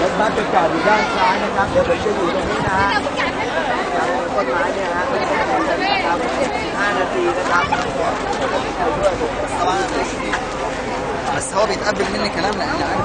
รถบัสจะจอดอยู่ด้านซ้ายนะครับ เดี๋ยวผมจะอยู่ตรงนี้นะฮะจากต้นไม้เนี่ยฮะนะครับ5นาทีนะครับ طبعا بس هو بيتقبل مني كلام لان عارف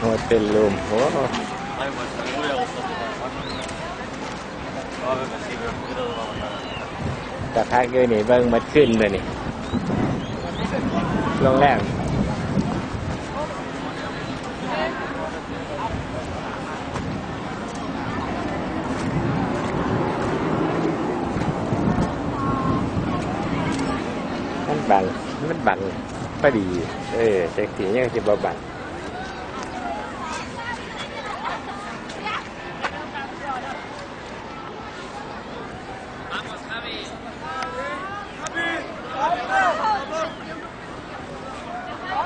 โฮเทลรูมโอ้แต่พักอยู่นี่เบิ้งมัดขึ้นเลยนี่โรงแรมมันบังมันบังพอดี เออแต่สียังสิบ่บัง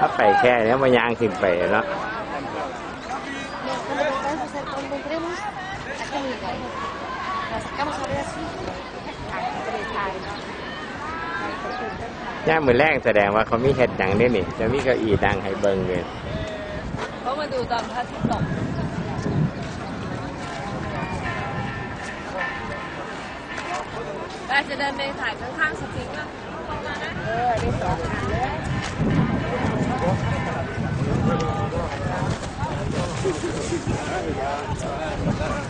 ถ้าไปแค่เนี้ยมันยางขึ้นไปเนาะ Cuando encontremos, acá en el lugar. La sacamos a ver así. Acá, ย่างมือแรงแสดงว่าเขามีเห็ดหนังด้วยนี่ จะมีเก้าอี้ดังให้เบิ่งเลยก็มาดูตอนพระอาทิตย์ตกแต่จะเดินไปถ่ายข้างๆสติ๊กอะตรงนั้นน Thank.